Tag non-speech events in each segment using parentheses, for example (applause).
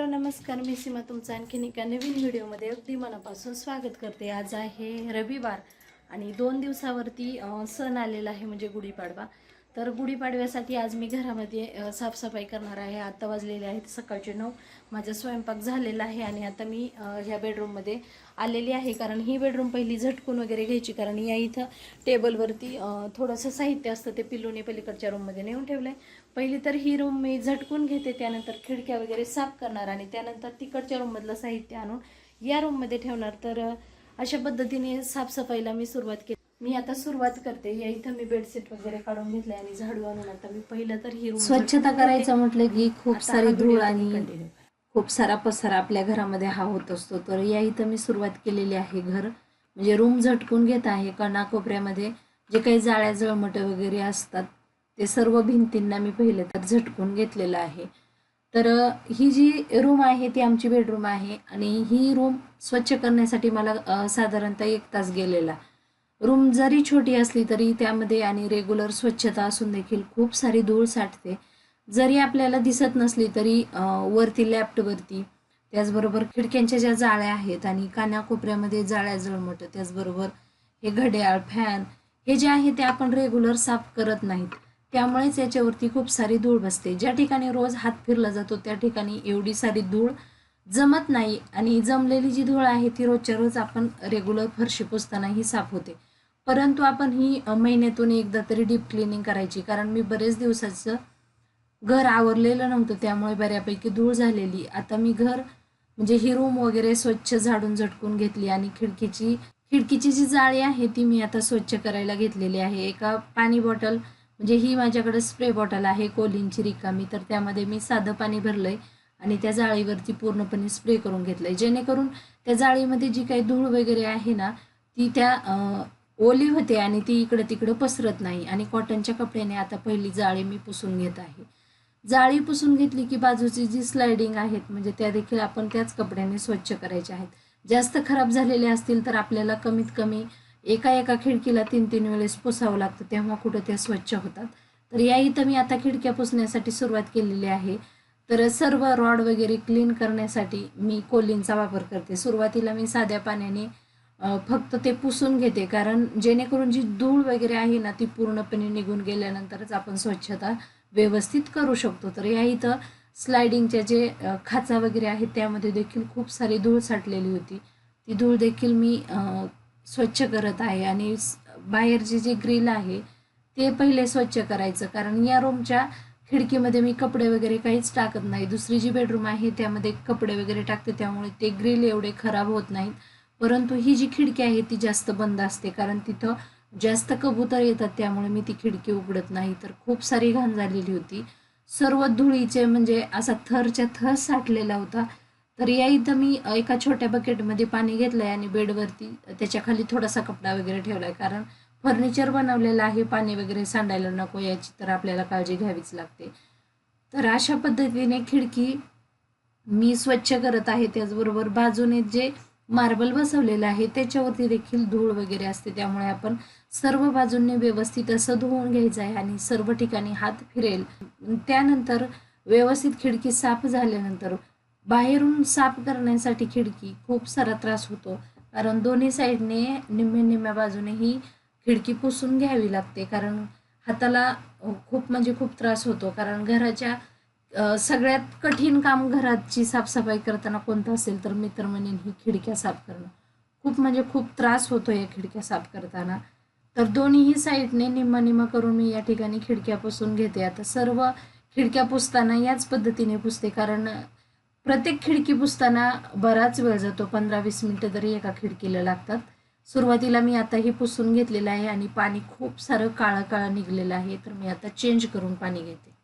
Hello नमस्कार. मी सीमा तुमचं आणखीन एका नवीन व्हिडिओमध्ये अगदी मनापासून स्वागत करते. आज आहे रविवार आणि दोन दिवसावरती सण आलेला आहे म्हणजे गुढीपाडवा. तर गुढीपाडव्यासाठी आज मी घरामध्ये साफसफाई करणार आहे. आत्ता वाजलेले आहेत सकाळचे नऊ. माझा स्वयंपाक झालेला आहे आणि आता मी ह्या बेडरूममध्ये आलेली आहे. कारण ही बेडरूम पहिली झटकून वगैरे घ्यायची. कारण या इथं टेबलवरती थोडंसं साहित्य असतं ते पिल्लूने पलीकडच्या रूममध्ये नेऊन ठेवलं आहे पहिली तर ही रूम मी झटकून घेते त्यानंतर खिडक्या वगैरे साफ करणार आणि त्यानंतर तिकडच्या रूममधलं साहित्य आणून या रूममध्ये ठेवणार. तर अशा पद्धतीने साफसफाईला मी सुरुवात केली. मी आता सुरुवात करते. या इथं मी बेडशीट वगैरे काढून घेतले आणि झाडू आणून आता मी पहिलं तर ही रूम स्वच्छता करायचं म्हटलं की खूप सारी धूळ आणि. खूप सारा पसारा आपल्या घरामध्ये हा होत असतो. तर या इथं मी सुरुवात केलेली आहे घर. म्हणजे रूम झटकून घेत आहे. कानाकोपऱ्यामध्ये जे काही जाळ्या जळमट वगैरे असतात ते सर्व भिंतींना मी पहिले तर झटकून घेतलेलं आहे. तर ही जी रूम आहे ती आमची बेडरूम आहे आणि ही रूम स्वच्छ करण्यासाठी मला साधारणतः एक तास गेलेला. रूम जरी छोटी असली तरी त्यामध्ये आणि रेग्युलर स्वच्छता असून देखील खूप सारी धूळ साठते. जरी आपल्याला दिसत नसली तरी वरती लॅप्टवरती त्याचबरोबर खिडक्यांच्या ज्या जाळ्या आहेत आणि कानाकोपऱ्यामध्ये जाळ्या जळमट त्याचबरोबर हे घड्याळ फॅन हे जे आहे ते आपण रेग्युलर साफ करत नाहीत. त्यामुळेच याच्यावरती खूप सारी धूळ बसते. ज्या ठिकाणी रोज हात फिरला जातो त्या ठिकाणी एवढी सारी धूळ जमत नाही आणि जमलेली जी धूळ आहे ती रोजच्या रोज आपण रेग्युलर फरशी पुसतानाही साफ होते. परंतु आपण ही महिन्यातून एकदा तरी डीप क्लिनिंग करायची. कारण मी बरेच दिवसाचं घर आवरलेलं नव्हतं त्यामुळे बऱ्यापैकी धूळ झालेली. आता मी घर म्हणजे ही रूम वगैरे स्वच्छ झाडून झटकून घेतली आणि खिडकीची खिडकीची जी जाळी आहे ती मी आता स्वच्छ करायला घेतलेली आहे. एका पाणी बॉटल म्हणजे ही माझ्याकडं स्प्रे बॉटल आहे कोलिनची रिकामी. तर त्यामध्ये मी साधं पाणी भरलं आहे आणि त्या जाळीवरती पूर्णपणे स्प्रे करून घेतलं आहे जेणेकरून त्या जाळीमध्ये जी काही धूळ वगैरे आहे ना ती त्या ओली होते आणि ती इकडं तिकडं पसरत नाही. आणि कॉटनच्या कपड्याने आता पहिली जाळी मी पुसून घेत आहे. जाळी पुसून घेतली की बाजूची जी स्लायडिंग आहेत म्हणजे त्या देखील आपण त्याच कपड्याने स्वच्छ करायच्या आहेत. जास्त खराब झालेले असतील तर आपल्याला कमीत कमी एका एका खिडकीला तीन तीन वेळेस पुसावं लागतं तेव्हा कुठं त्या स्वच्छ होतात. तर या इथं मी आता खिडक्या पुसण्यासाठी सुरुवात केलेली आहे. तर सर्व रॉड वगैरे क्लीन करण्यासाठी मी कोलिनचा वापर करते. सुरुवातीला मी साध्या पाण्याने फक्त ते पुसून घेते. कारण जेणेकरून जी धूळ वगैरे आहे ना ती पूर्णपणे निघून गेल्यानंतरच आपण स्वच्छता व्यवस्थित करू शकतो. तर या इथं स्लायडिंगच्या जे खाचा वगैरे आहेत त्यामध्ये देखील खूप सारी धूळ साठलेली होती. ती धूळ देखील मी स्वच्छ करत आहे आणि बाहेरची बाहेरचे जे ग्रिल आहे ते पहिले स्वच्छ करायचं. कारण या रूमच्या खिडकीमध्ये मी कपडे वगैरे काहीच टाकत नाही. दुसरी जी बेडरूम आहे त्यामध्ये कपडे वगैरे टाकते. त्यामुळे ते ग्रिल एवढे खराब होत नाहीत. परंतु ही जी खिडकी आहे ती जास्त बंद असते. कारण तिथं जास्त कबूतर येतात. त्यामुळे मी ती खिडकी उघडत नाही. तर खूप सारी घाण झालेली होती. सर्व धुळीचे म्हणजे असा थरच्या थर साठलेला होता. तर या इथं मी एका छोट्या बकेटमध्ये पाणी घेतलं आहे आणि बेडवरती त्याच्याखाली थोडासा कपडा वगैरे ठेवला आहे कारण फर्निचर बनवलेलं आहे पाणी वगैरे सांडायला नको याची तर आपल्याला काळजी घ्यावीच लागते. तर अशा पद्धतीने खिडकी मी स्वच्छ करत आहे. त्याचबरोबर बाजूने जे मार्बल बसवलेलं आहे त्याच्यावरती देखील धूळ वगैरे असते. त्यामुळे आपण सर्व बाजूंनी व्यवस्थित असं धुवून घ्यायचं आहे आणि सर्व ठिकाणी हात फिरेल. त्यानंतर व्यवस्थित खिडकी साफ झाल्यानंतर बाहेरून साफ करण्यासाठी खिडकी खूप सारा त्रास होतो. कारण दोन्ही साईडने निम्म्या निम्म्या बाजूने ही खिडकी पुसून घ्यावी लागते. कारण हाताला खूप म्हणजे खूप त्रास होतो. कारण घराच्या सगळ्यात कठीण काम घराची साफसफाई करताना कोणतं असेल तर मी तर म्हणेन ही खिडक्या साफ करणं. खूप म्हणजे खूप त्रास होतो या खिडक्या साफ करताना. तर दोन्हीही साईडने निम्मा निम्मा करून मी या ठिकाणी खिडक्या पुसून घेते. आता सर्व खिडक्या पुसताना याच पद्धतीने पुसते. कारण प्रत्येक खिडकी पुसताना बराच वेळ जातो पंधरा वीस मिनटं तरी एका खिडकीला लागतात. सुरुवातीला मी आता हे पुसून घेतलेलं आहे आणि पाणी खूप सारं काळं काळं निघलेलं आहे तर मी आता चेंज करून पाणी घेते.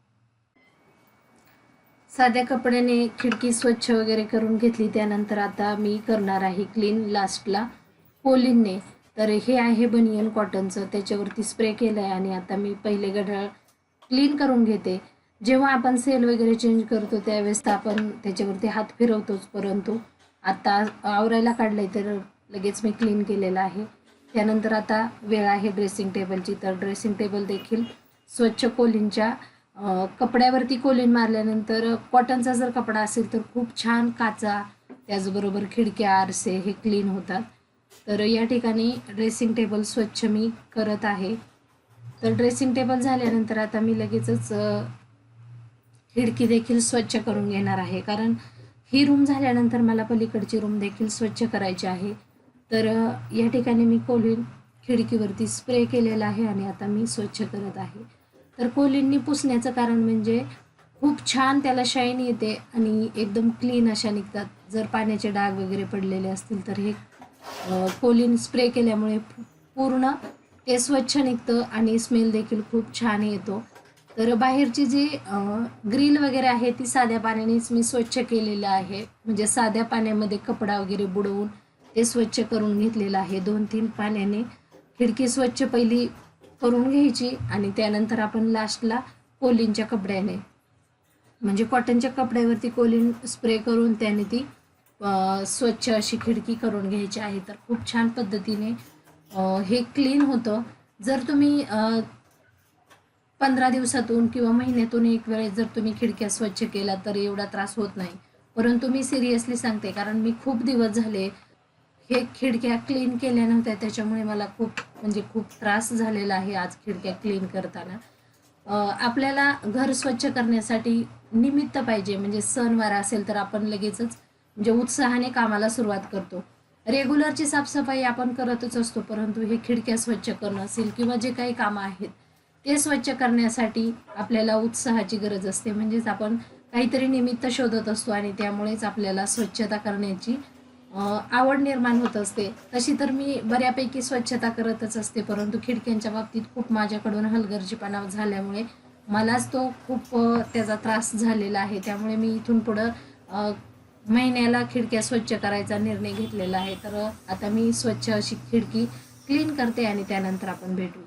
साध्या कपड्याने खिडकी स्वच्छ वगैरे करून घेतली त्यानंतर आता मी करणार आहे क्लीन लास्टला पोलिनने तर हे आहे बनियन कॉटनचं त्याच्यावरती स्प्रे केलं आहे आणि आता मी पहिले गढाळ क्लीन करून घेते. जेव्हा आपण सेल वगैरे चेंज करतो त्यावेळेस तर आपण त्याच्यावरती हात फिरवतोच. परंतु आता आवरायला काढलंय तर लगेच मी क्लीन केलेलं आहे. त्यानंतर आता वेळ आहे ड्रेसिंग टेबलची तर ड्रेसिंग टेबल देखील स्वच्छ कोलिनच्या कपड्यावरती कोलिन मारल्यानंतर कॉटनचा जर कपडा असेल तर खूप छान काचा त्याचबरोबर खिडक्या आरसे हे क्लीन होतात. तर या ठिकाणी ड्रेसिंग टेबल स्वच्छ मी करत आहे. तर ड्रेसिंग टेबल झाल्यानंतर आता मी लगेचच खिडकी देखील स्वच्छ करून घेणार आहे. कारण ही रूम झाल्यानंतर मला पलीकडची रूम देखील स्वच्छ करायची आहे. तर या ठिकाणी मी कोलिन खिडकीवरती स्प्रे केलेला आहे आणि आता मी स्वच्छ करत आहे. तर कोलिननी पुसण्याचं कारण म्हणजे खूप छान त्याला शाईन येते आणि एकदम क्लीन अशा निघतात. जर पाण्याचे डाग वगैरे पडलेले असतील तर हे कोलिन स्प्रे केल्यामुळे पूर्ण ते स्वच्छ निघतं आणि स्मेल देखील खूप छान येतो. तर बाहेरची जी ग्रिल वगैरे आहे ती साध्या पाण्यानेच मी स्वच्छ केलेलं आहे. म्हणजे साध्या पाण्यामध्ये कपडा वगैरे बुडवून ते स्वच्छ करून घेतलेलं आहे. दोन तीन पाण्याने खिडकी स्वच्छ पहिली करून घ्यायची आणि त्यानंतर आपण लास्टला कोलिनच्या कपड्याने म्हणजे कॉटनच्या कपड्यावरती कोलिन स्प्रे करून त्याने ती स्वच्छ अशी खिडकी करून घ्यायची आहे. तर खूप छान पद्धतीने हे क्लीन होतं. जर तुम्ही पंधरा दिवसातून किंवा महिन्यातून एक वेळेस जर तुम्ही खिडक्या स्वच्छ केला तर एवढा त्रास होत नाही. परंतु मी सिरियसली सांगते कारण मी खूप दिवस झाले हे खिडक्या क्लीन केल्या नव्हत्या त्याच्यामुळे मला खूप म्हणजे खूप त्रास झालेला आहे आज खिडक्या क्लीन करताना. आपल्याला घर स्वच्छ करण्यासाठी निमित्त पाहिजे म्हणजे सणवार असेल तर आपण लगेचच म्हणजे उत्साहाने कामाला सुरुवात करतो. रेग्युलरची साफसफाई आपण करतच असतो परंतु हे खिडक्या स्वच्छ करणं असेल किंवा जे काही कामं आहेत ते स्वच्छ करण्यासाठी आपल्याला उत्साहाची गरज असते. म्हणजेच आपण काहीतरी निमित्त शोधत असतो आणि त्यामुळेच आपल्याला स्वच्छता करण्याची आवड निर्माण होत असते. तशी तर मी बऱ्यापैकी स्वच्छता करतच असते. परंतु खिडक्यांच्या बाबतीत खूप माझ्याकडून हलगर्जीपणा झाल्यामुळे मलाच तो खूप त्याचा त्रास झालेला आहे. त्यामुळे मी इथून पुढं महिन्याला खिडक्या स्वच्छ करायचा निर्णय घेतलेला आहे. तर आता मी स्वच्छ अशी खिडकी क्लीन करते आणि त्यानंतर आपण भेटू.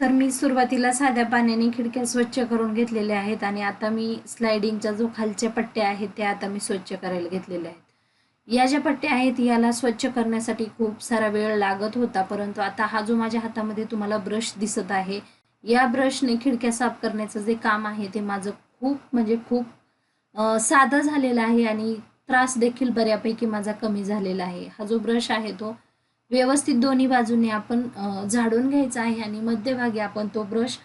तर मी सुरुवातीला साध्या पाण्याने खिडक्या स्वच्छ करून घेतलेल्या आहेत आणि आता मी स्लायडिंगच्या जो खालच्या पट्ट्या आहेत त्या आता मी स्वच्छ करायला घेतलेल्या आहेत. या ज्या पट्ट्या आहेत याला स्वच्छ करण्यासाठी खूप सारा वेळ लागत होता परंतु आता हा जो माझ्या हातामध्ये तुम्हाला ब्रश दिसत आहे या ब्रशने खिडक्या साफ करण्याचं जे काम आहे ते माझं खूप म्हणजे खूप साधं झालेलं आहे आणि त्रास देखील बऱ्यापैकी माझा कमी झालेला आहे. हा जो ब्रश आहे तो व्यवस्थित दोन्ही बाजूने आपण झाडून घ्यायचा आहे आणि मध्यभागी आपण तो ब्रश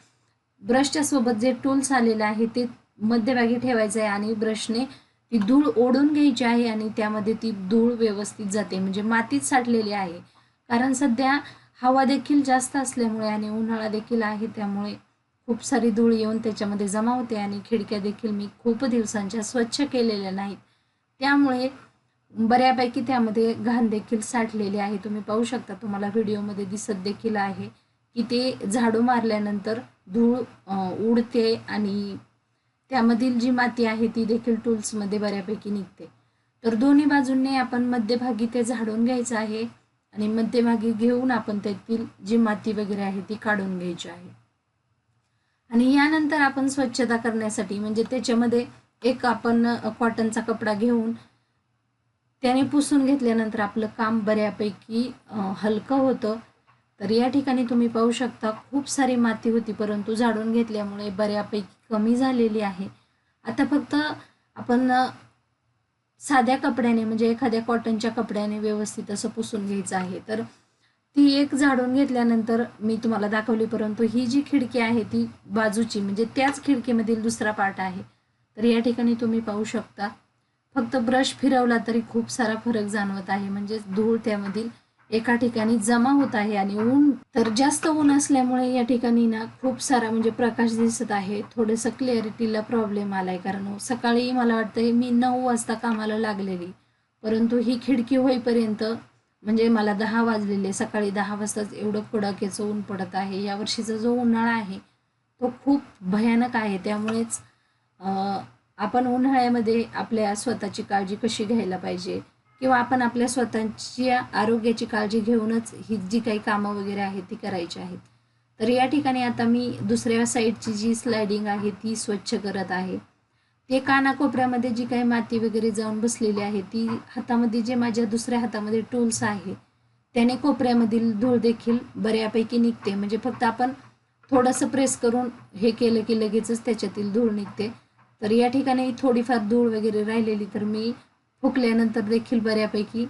ब्रशच्या सोबत जे टूल्स आलेलं आहे ते मध्यभागी ठेवायचं आहे आणि ब्रशने ती धूळ ओढून घ्यायची आहे आणि त्यामध्ये ती धूळ व्यवस्थित जाते. म्हणजे मातीत साठलेली आहे. कारण सध्या हवा देखील जास्त असल्यामुळे आणि उन्हाळा देखील आहे त्यामुळे खूप सारी धूळ येऊन त्याच्यामध्ये जमा होते आणि खिडक्या देखील मी खूप दिवसांच्या स्वच्छ केलेल्या नाहीत. त्यामुळे बऱ्यापैकी त्यामध्ये घाण देखील साठलेले आहे. तुम्ही पाहू शकता तुम्हाला व्हिडिओमध्ये दिसत देखील आहे की ते झाडू मारल्यानंतर धूळ उडते आणि त्यामधील जी माती आहे ती देखील टूल्समध्ये बऱ्यापैकी निघते. तर दोन्ही बाजूंनी आपण मध्यभागी ते झाडून घ्यायचं आहे आणि मध्यभागी घेऊन आपण त्यातील जी माती वगैरे आहे ती काढून घ्यायची आहे. आणि यानंतर आपण स्वच्छता करण्यासाठी म्हणजे त्याच्यामध्ये एक आपण कॉटनचा कपडा घेऊन त्याने पुसून घेतल्यानंतर आपलं काम बऱ्यापैकी हलकं होतं. तर या ठिकाणी तुम्ही पाहू शकता खूप सारी माती होती परंतु झाडून घेतल्यामुळे बऱ्यापैकी कमी झालेली आहे. आता फक्त आपण साध्या कपड्याने म्हणजे एखाद्या कॉटनच्या कपड्याने व्यवस्थित असं पुसून घ्यायचं आहे. तर ती एक झाडून घेतल्यानंतर मी तुम्हाला दाखवली परंतु ही जी खिडकी आहे ती बाजूची म्हणजे त्याच खिडकीमधील दुसरा पार्ट आहे. तर या ठिकाणी तुम्ही पाहू शकता फक्त ब्रश फिरवला तरी खूप सारा फरक जाणवत आहे. म्हणजे धूळ त्यामधील एका ठिकाणी जमा होत आहे आणि ऊन तर जास्त ऊन असल्यामुळे या ठिकाणी ना खूप सारा म्हणजे प्रकाश दिसत आहे. थोडंसं क्लिअरिटीला प्रॉब्लेम आलाय. कारण सकाळी मला वाटतं मी नऊ वाजता कामाला लागलेली. परंतु ही खिडकी होईपर्यंत म्हणजे मला दहा वाजलेले. सकाळी दहा वाजताच एवढं कडाक्याचं ऊन पडत आहे. यावर्षीचा जो उन्हाळा आहे तो खूप भयानक आहे. त्यामुळेच आपण उन्हाळ्यामध्ये आपल्या स्वतःची काळजी कशी घ्यायला पाहिजे? किंवा आपण आपल्या स्वतःची आरोग्याची काळजी घेऊनच ही जी काही कामं वगैरे आहेत ती करायची आहेत. तर या ठिकाणी आता मी दुसऱ्या साईडची जी स्लायडिंग आहे ती स्वच्छ करत आहे. ते कानाकोपऱ्यामध्ये जी काही माती वगैरे जाऊन बसलेली आहे ती हातामध्ये जे माझ्या दुसऱ्या हातामध्ये टूल्स आहे त्याने कोपऱ्यामधील धूळ देखील बऱ्यापैकी निघते. म्हणजे फक्त आपण थोडंसं प्रेस करून हे केलं की लगेचच त्याच्यातील धूळ निघते. तर या ठिकाणी थोडीफार धूळ वगैरे राहिलेली तर मी फुकल्यानंतर देखील बऱ्यापैकी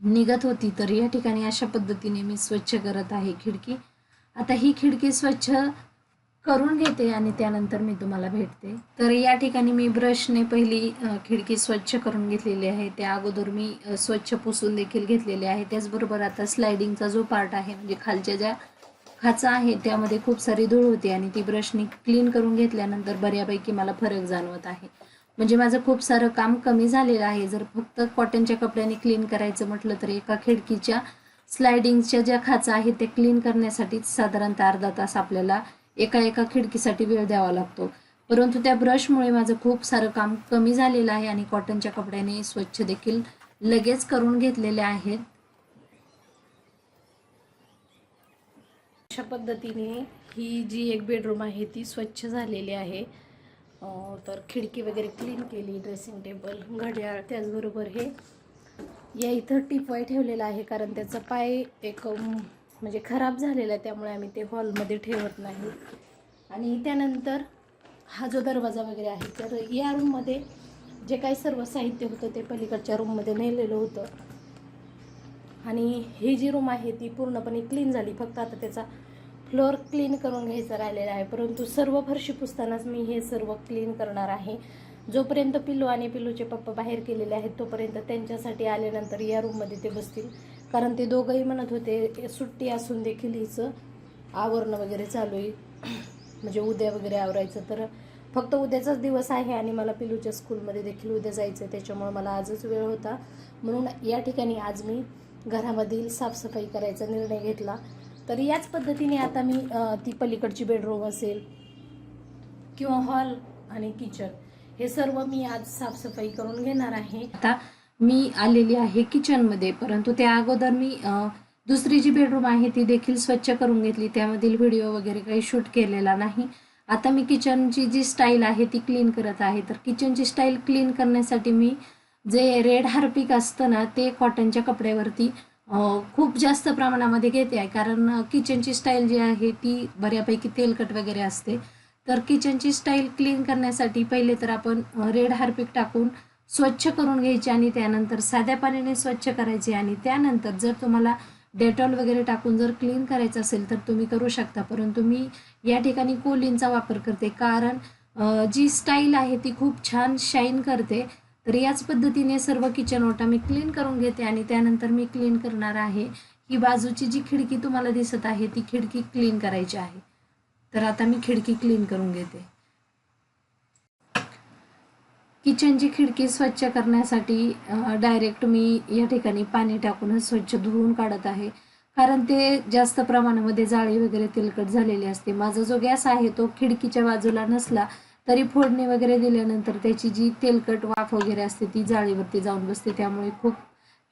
निघत होती. तर या ठिकाणी अशा पद्धतीने मी स्वच्छ करत आहे खिडकी. आता ही खिडकी स्वच्छ करून घेते आणि त्यानंतर मी तुम्हाला भेटते. तर या ठिकाणी मी ब्रशने पहिली खिडकी स्वच्छ करून घेतलेली आहे. त्या अगोदर मी स्वच्छ पुसून देखील घेतलेले आहे. त्याचबरोबर आता स्लायडिंगचा जो पार्ट आहे म्हणजे खालच्या ज्या खाचा आहे त्यामध्ये खूप सारी धूळ होती आणि ती ब्रशने क्लीन करून घेतल्यानंतर बऱ्यापैकी मला फरक जाणवत आहे. म्हणजे माझं खूप सारं काम कमी झालेलं आहे. जर फक्त कॉटनच्या कपड्याने क्लीन करायचं म्हटलं तर एका खिडकीच्या स्लायडिंगच्या ज्या खाचा आहेत ते क्लीन करण्यासाठी साधारणतः अर्धा तास आपल्याला एका एका खिडकीसाठी वेळ द्यावा लागतो. परंतु त्या ब्रशमुळे माझं खूप सारं काम कमी झालेलं आहे आणि कॉटनच्या कपड्याने स्वच्छ देखील लगेच करून घेतलेले आहेत. अच्छा पद्धतीने ही जी एक बेडरूम आहे ती स्वच्छ झालेली आहे. तर खिडकी वगैरे क्लीन केली ड्रेसिंग टेबल घड्याळ त्याचबरोबर हे या इथं टिपवाय ठेवलेला आहे कारण त्याचा पाय एक म्हणजे खराब झालेला आहे त्यामुळे आम्ही ते हॉलमध्ये ठेवत नाही. आणि त्यानंतर हा जो दरवाजा वगैरे आहे तर या रूममध्ये जे काही सर्व साहित्य होतं ते पलीकडच्या रूममध्ये नेलेलं होतं. आणि ही जी रूम आहे ती पूर्णपणे क्लीन झाली. फक्त आता त्याचा फ्लोअर क्लीन करून घ्यायचं राहिलेला आहे. परंतु सर्व फरशी पुसतानाच मी हे सर्व क्लीन करणार आहे. जोपर्यंत पिल्लू आणि पिल्लूचे पप्पा बाहेर गेलेले आहेत तोपर्यंत त्यांच्यासाठी आल्यानंतर या रूममध्ये ते बसतील. कारण ते दोघंही म्हणत होते सुट्टी असून देखील हिचं आवरणं वगैरे चालू आहे. (clears throat) म्हणजे उद्या वगैरे आवरायचं. तर फक्त उद्याचाच दिवस आहे आणि मला पिलूच्या स्कूलमध्ये देखील उद्या जायचं आहे त्याच्यामुळे मला आजच वेळ होता. म्हणून या ठिकाणी आज मी घरामधील साफसफाई करायचा निर्णय घेतला. तर याच पद्धतीने आता मी ती पलीकडची बेडरूम असेल किंवा हॉल आणि किचन हे सर्व मी आज साफसफाई करून घेणार आहे. आता मी आलेली आहे किचनमध्ये परंतु त्या अगोदर मी दुसरी जी बेडरूम आहे ती देखील स्वच्छ करून घेतली. त्यामधील व्हिडिओ वगैरे काही शूट केलेला नाही. आता मी किचनची जी स्टाईल आहे ती क्लीन करत आहे. तर किचनची स्टाईल क्लीन करण्यासाठी मी जे रेड हार्पिक असतं ना ते कॉटनच्या कपड्यावरती खूप जास्त प्रमाणामध्ये घेते आहे. कारण किचनची स्टाईल जी आहे ती बऱ्यापैकी तेलकट वगैरे असते. तर किचनची स्टाईल क्लीन करण्यासाठी पहिले तर आपण रेड हार्पिक टाकून स्वच्छ करून घ्यायची आणि त्यानंतर साध्या पाण्याने स्वच्छ करायची आणि त्यानंतर जर तुम्हाला डेटॉल वगैरे टाकून जर क्लीन करायचं असेल तर तुम्ही करू शकता. परंतु मी या ठिकाणी कोलिनचा वापर करते. कारण जी स्टाईल आहे ती खूप छान शाईन करते. तर याच पद्धतीने सर्व किचन ओटा मी क्लीन करून घेते आणि त्यानंतर मी क्लीन करणार आहे. ही बाजूची जी खिडकी तुम्हाला दिसत आहे ती खिडकी क्लीन करायची आहे. तर आता मी खिडकी क्लीन करून घेते. किचनची खिडकी स्वच्छ करण्यासाठी डायरेक्ट मी या ठिकाणी पाणी टाकूनच स्वच्छ धुवून काढत आहे. कारण ते जास्त प्रमाणामध्ये जाळी वगैरे तेलकट झालेली असते. माझा जो गॅस आहे तो खिडकीच्या बाजूला नसला तरी फोडणी वगैरे दिल्यानंतर त्याची जी तेलकट वाफ वगैरे असते ती जाळीवरती जाऊन बसते. त्यामुळे खूप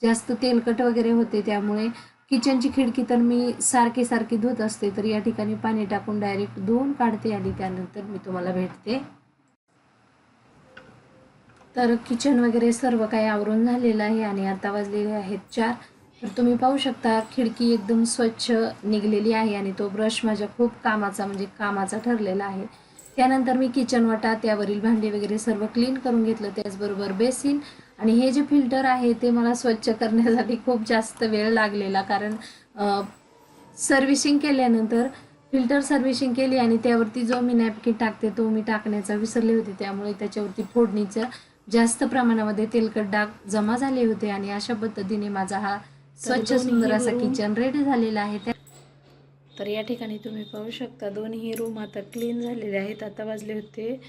जास्त तेलकट वगैरे होते. त्यामुळे किचनची खिडकी तर मी सारखी सारखी धुत असते. तर या ठिकाणी पाणी टाकून डायरेक्ट धुवून काढते आणि त्यानंतर मी तुम्हाला भेटते. तर किचन वगैरे सर्व काही आवरून झालेलं आहे आणि आता वाजलेले आहेत चार. तर तुम्ही पाहू शकता खिडकी एकदम स्वच्छ निघलेली आहे आणि तो ब्रश माझ्या खूप कामाचा म्हणजे कामाचा ठरलेला आहे. त्यानंतर मी किचन वाटा त्यावरील भांडी वगैरे सर्व क्लीन करून घेतलं त्याचबरोबर बेसिन. आणि हे जे फिल्टर आहे ते मला स्वच्छ करण्यासाठी खूप जास्त वेळ लागलेला. कारण सर्व्हिसिंग केल्यानंतर फिल्टर सर्व्हिसिंग केली आणि त्यावरती जो मी नॅपकिन टाकते तो मी टाकण्याचा विसरले होते. त्यामुळे त्याच्यावरती फोडणीचं जास्त प्रमाणामध्ये तेलकट डाग जमा झाले होते आणि अशा पद्धतीने माझा हा स्वच्छ सुंदर असा किचन रेडी झालेला आहे. त्या तर या ठिकाणी तुम्ही पाहू शकता दोन्ही रूम आता क्लीन झालेले आहेत. आता वाजले होते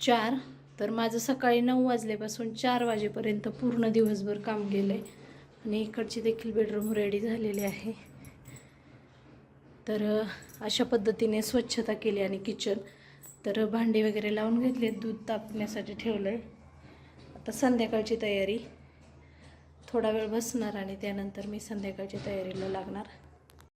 चार. तर माझं सकाळी नऊ वाजल्यापासून चार वाजेपर्यंत पूर्ण दिवसभर काम गेलं आहे आणि इकडची देखील बेडरूम रेडी झालेली आहे. तर अशा पद्धतीने स्वच्छता केली आणि किचन तर भांडी वगैरे लावून घेतले दूध तापण्यासाठी ठेवलं आहे आता संध्याकाळची तयारी. थोडा वेळ बसणार आणि त्यानंतर मी संध्याकाळच्या तयारीला लागणार.